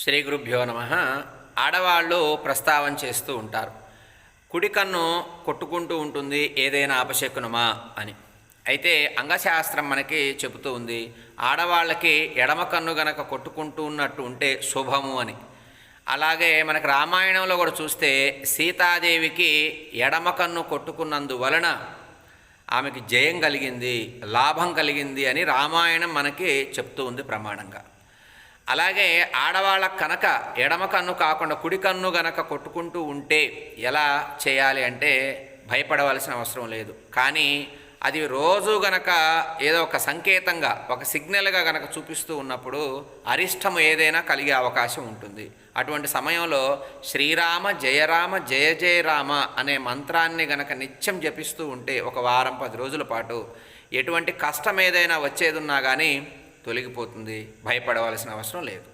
శ్రీ గురుభ్యో నమ. ఆడవాళ్ళు ప్రస్తావన చేస్తూ ఉంటారు. కుడి కన్ను కొట్టుకుంటూ ఉంటుంది ఏదైనా అపశకునమా అని. అయితే అంగశాస్త్రం మనకి చెబుతూ ఉంది ఆడవాళ్ళకి ఎడమ కన్ను గనక కొట్టుకుంటూ ఉన్నట్టు ఉంటే శుభము అని. అలాగే మనకు రామాయణంలో కూడా చూస్తే సీతాదేవికి ఎడమ కన్ను కొట్టుకున్నందువలన ఆమెకి జయం కలిగింది లాభం కలిగింది అని రామాయణం మనకి చెప్తూ ఉంది ప్రమాణంగా. అలాగే ఆడవాళ్ళ కనుక ఎడమ కన్ను కాకుండా కుడి కన్ను గనక కొట్టుకుంటూ ఉంటే ఎలా చేయాలి అంటే భయపడవలసిన అవసరం లేదు. కానీ అది రోజు గనక ఏదో ఒక సంకేతంగా ఒక సిగ్నల్గా గనక చూపిస్తూ ఉన్నప్పుడు అరిష్టం ఏదైనా కలిగే అవకాశం ఉంటుంది. అటువంటి సమయంలో శ్రీరామ జయరామ జయ జయరామ అనే మంత్రాన్ని గనక నిత్యం జపిస్తూ ఉంటే ఒక వారం పది రోజుల పాటు ఎటువంటి కష్టం ఏదైనా వచ్చేది ఉన్నా కానీ తొలగిపోతుంది భయపడవలసిన అవసరం లేదు.